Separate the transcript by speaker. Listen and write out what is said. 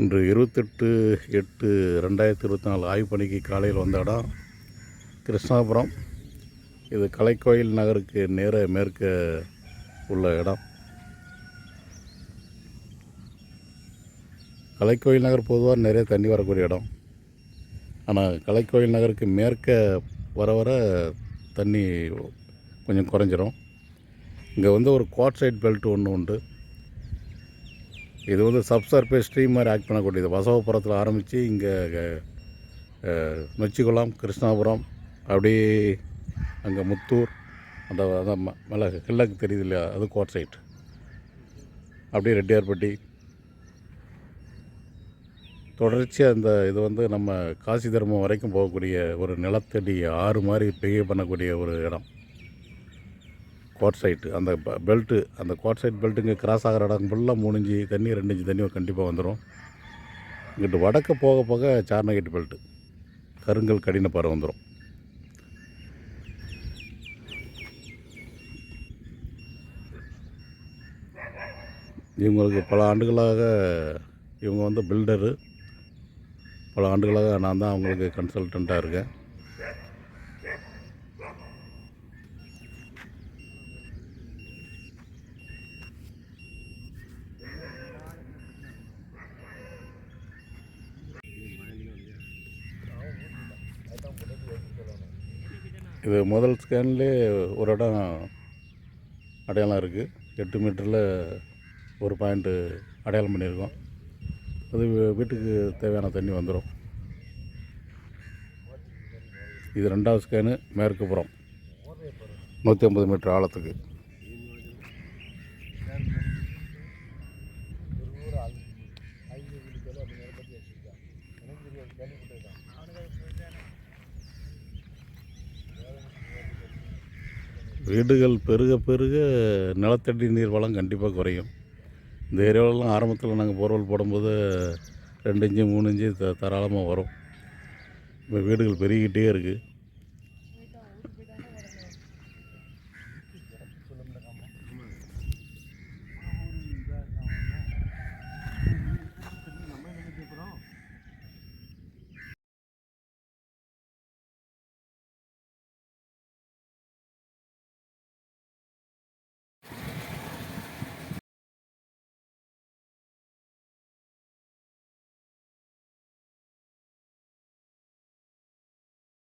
Speaker 1: இன்று இருபத்தெட்டு எட்டு ரெண்டாயிரத்தி இருபத்தி நாலு ஆய்வு பணிக்கு காலையில் வந்த இடம் கிருஷ்ணாபுரம். இது கலைக்கோயில் நகருக்கு நேர மேற்க உள்ள இடம். கலைக்கோயில் நகர் பொதுவாக நிறைய தண்ணி வரக்கூடிய இடம். ஆனால் கலைக்கோயில் நகருக்கு மேற்க வர வர தண்ணி கொஞ்சம் குறைஞ்சிரும். இங்கே வந்து ஒரு குவாட் சைட் பெல்ட் ஒன்று உண்டு. இது வந்து சப்சர்பேஸ் ஸ்ட்ரீம் மாதிரி ஆக்ட் பண்ணக்கூடியது. வசவபுரத்தில் ஆரம்பித்து இங்கே நொச்சிக்குளம் கிருஷ்ணாபுரம் அப்படியே அங்கே முத்தூர் அந்த அந்த ம- மேலே கிழக்கு தெரியுது இல்லையா? அது கோட் சைட் அப்படியே ரெட்டியார்பட்டி. தொடர்ச்சியாக இந்த இது வந்து நம்ம காசி தர்மம் வரைக்கும் போகக்கூடிய ஒரு நிலத்தடி ஆறு மாதிரி பெய்ய பண்ணக்கூடிய ஒரு இடம். கோட் சைட்டு அந்த பெல்ட்டு அந்த கோட் சைட் பெல்ட்டுங்க கிராஸ் ஆகிற இடம் ஃபுல்லாக மூணு இஞ்சி தண்ணி ரெண்டு இஞ்சி தண்ணி கண்டிப்பாக வந்துடும் இங்கிட்டு வடக்க போக போக சார்னகேட் பெல்ட்டு கருங்கல் கடினப்பாறை வந்துடும் இவங்களுக்கு பல ஆண்டுகளாக இவங்க வந்து பில்டரு பல ஆண்டுகளாக நான் தான் அவங்களுக்கு கன்சல்டண்ட்டாக இருக்கேன். இது முதல் ஸ்கேன்லேயே ஒரு இடம் அடையாளம் இருக்குது. எட்டு மீட்டரில் ஒரு பாயிண்ட்டு அடையாளம் பண்ணியிருக்கோம். அது வீட்டுக்கு தேவையான தண்ணி வந்துடும் இது ரெண்டாவது ஸ்கேனு மேற்கு புறம். நூற்றி ஐம்பது மீட்டர் ஆழத்துக்கு. வீடுகள் பெருக பெருக நிலத்தடி நீர் வளம் கண்டிப்பாக குறையும். இந்த ஏரியாவிலலாம் ஆரம்பத்தில் நாங்கள் போர்வெல் போடும்போது ரெண்டு இன்ச்சு மூணு இன்ச்சு த தாராளமாக வரும். இப்போ வீடுகள் பெருகிக்கிட்டே இருக்குது